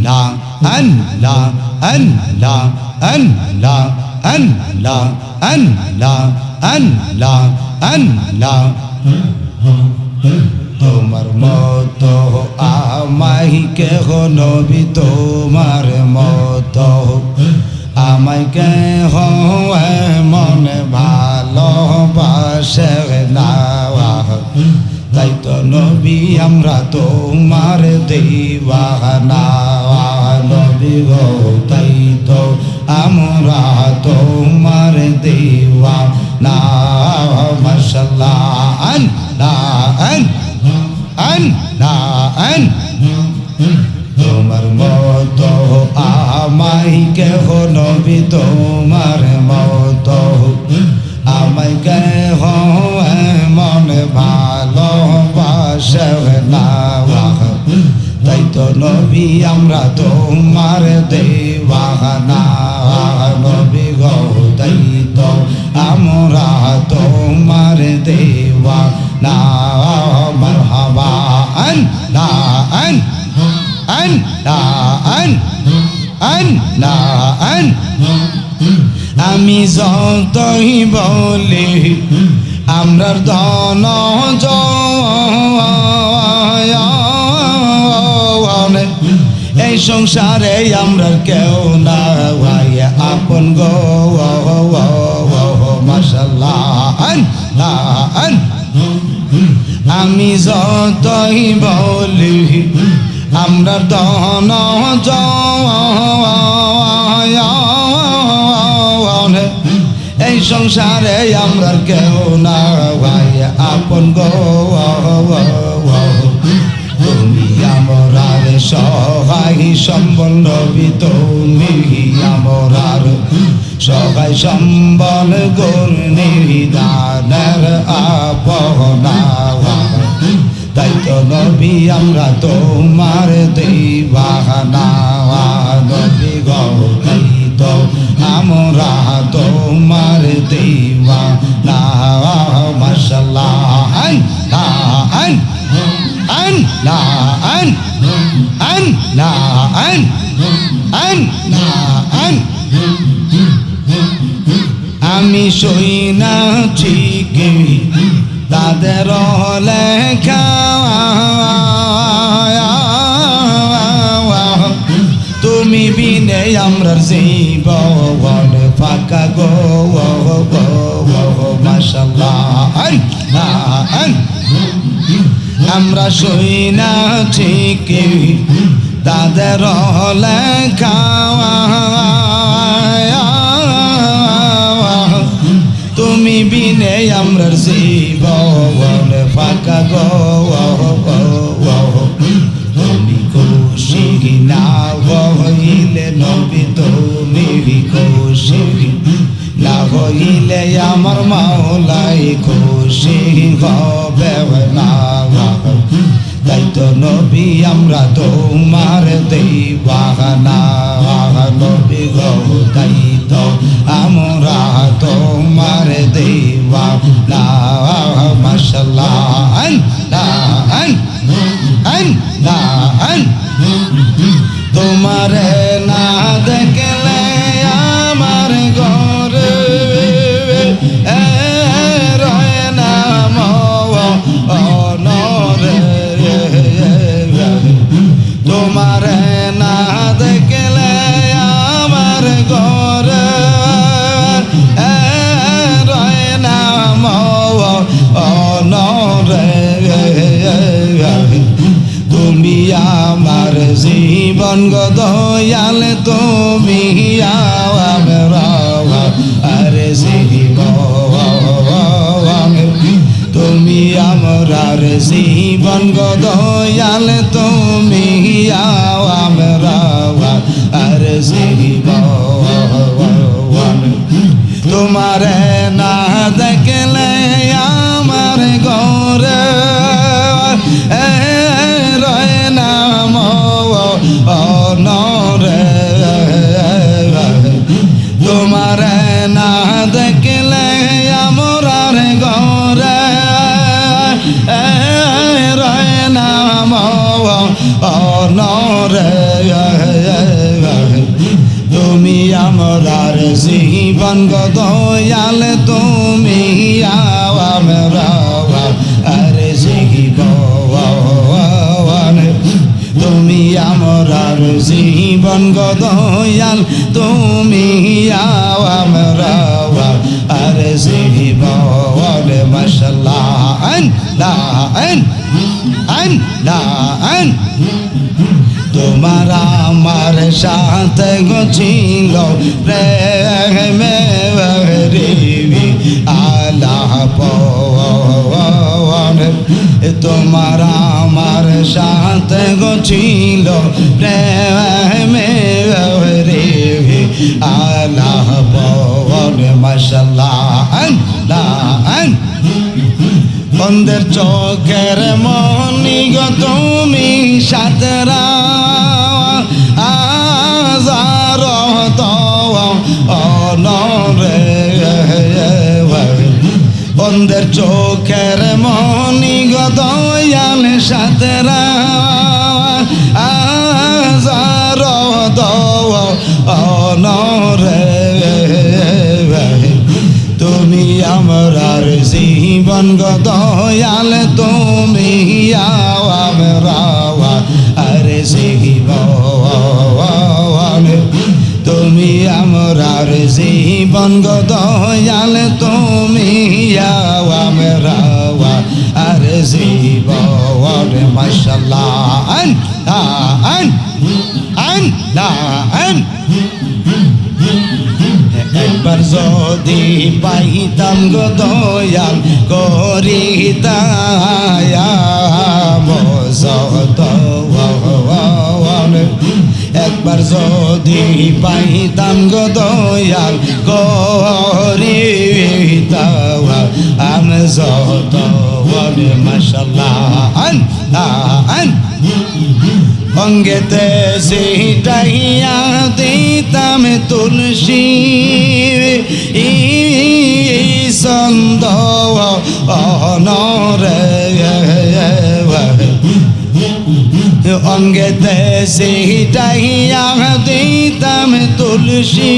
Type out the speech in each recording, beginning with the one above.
আল্লাহ আল্লাহ আল্লাহ আল্লাহ আল্লাহ আল্লাহ আল্লাহ আল্লাহ। তোমার মত আমাই কেহ নবী, তোমার মত আমাই কেহ মনে ভালোবাসে না। তাই তো নবী, আমরা তোমার দেওয়ানা নবী গো তাই তো আমরা তোমার দেওয়া না মশাল্লাহ আন না আন আন না আন তোমার মত আমাই কেহ নবী তোমার মত আমাই কেহ মনে ভালোবাসে না তাই তো নবী, আমরা তোমার দেওয়ানা। নবী গো, তাই তো আমরা তোমার দেওয়া না মারহাবা আন না আন আন না আন আন না আন আমি যতই বলি, আমরার ধন জন সংসারে আমরা কেউ না ভাই। আপন গো আমি যতই বলি, আমরা জন এই সংসারে আমরা কেউ না ভাই। আপন গো সম্বল তুমি আমরার। সহায় সম্বল গুণ নিদানের তাই তো নবী, আমরা তোমার দেবানা নবী গো তাই তো আমরা তোমার দেবা না মশাল্লাহ আমি সই না ঠিক তাদের লেখা তুমি বিনে আমরা জীবন ফাঁকা গো গো গো মশাল আন আমরা সই না ঠিকই তাদের লেখা তুমি বিনে আমরা জীবন ফাঁকা গো, তুমি না তুমি আমার মাওলাই খুশি হবে না। তাই তো নবী আমরা তোমার দেবানা নবী গৌ তাই তো তুমি আমার আরে জীবন তুমি আমার জীবন গদয়াল তুমি আমরা আর জীবন তোমার না জীবন গো দয়াল, তুমি আমরা আর জীবন তুমি আমরার জীবন গো দয়াল, তুমি আমরা আর জীবন মাশাল্লাহ আন লা আন আন লা আন তোমার আমার সাথে গছিল প্রেমে রিবি পবন তোমার আমার সাথে গছিল প্রেমে রিবি আল্লাহ পবন মশাল্লাহ বন্ধের চোখের মনি গো তুমি সাতরা বন্ধের চোখের মনি গো দয়াল সাতরা আজার অনরে। তুমি আমরার জীবন গো দয়াল, তুমি আমরা আর জীবন তুমি আমরার জীবন গো দয়াল তুমি আমরা আর জীবন মাশাল্লাহ আন আন আন আন একবার যদি পাইতাম গো দয়াল করিতাম যত একবার যদি পাইতাম গো দয়াল করিতাম আম যত মশাল্লাহ অঙ্গেতে সিটাইয়া দিতাম তুলসী সন্দ অনরে। অঙ্গেতে সিটাইয়া দিতাম তুলসী।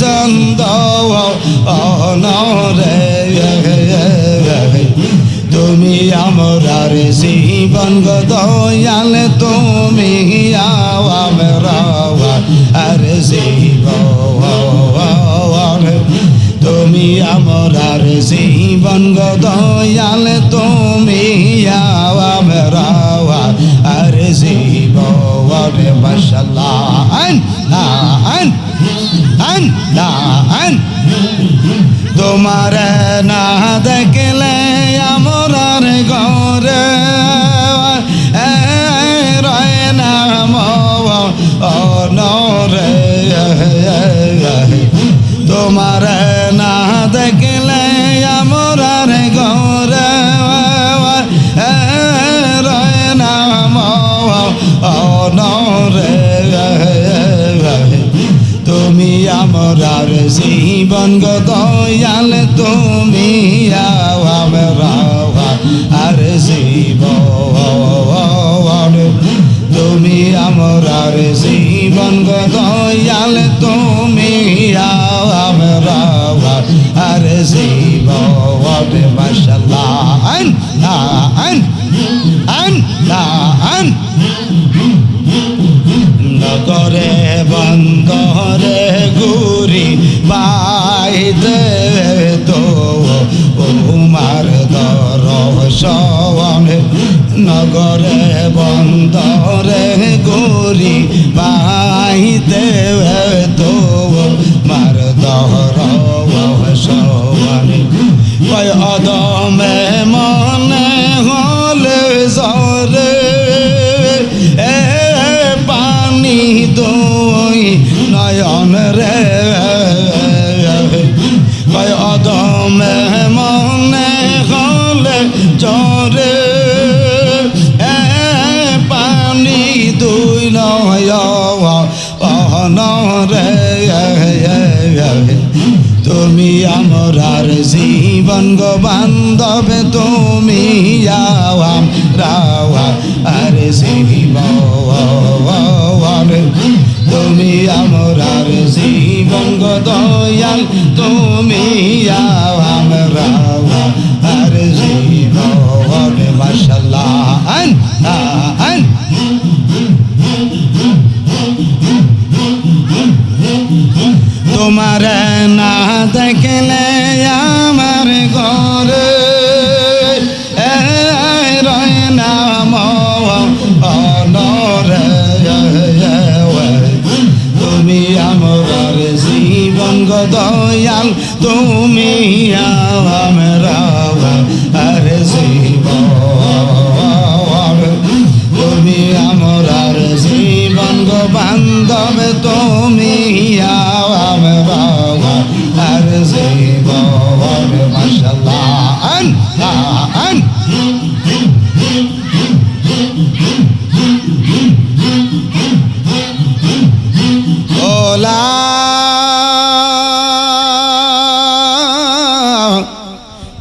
সন্দ অনরে তুমি আমরার জীবন দয়াল, তুমি আমরা আর জীবন তুমি আমরার জীবন দয়াল, তুমি আন আন আন আন তোমার না আমরার জীবন গো দয়াল, তুমি আমরা আর জীবন তুমি আমরার জীবন গো দয়াল, তুমি আমরা আর জীবন মাশাল্লাহ আন আন বন্দরে গুরি বাইদে তো উমার দর্শন নগরে বন্দরে গুরি বাইদে তো মার দর্শন কয় অদমে অদমে মনে হলে এ পানি দুই নয়ন রে তুমি আমরার জীবন গো বান্ধব, তুমি আওয়াম, রাওয়া। আর জীবন তুমি আমরার জীবন দয়াল তুমি আমরা আর জীবন আন তোমার না দেখলে দয়াল তুমি আমরা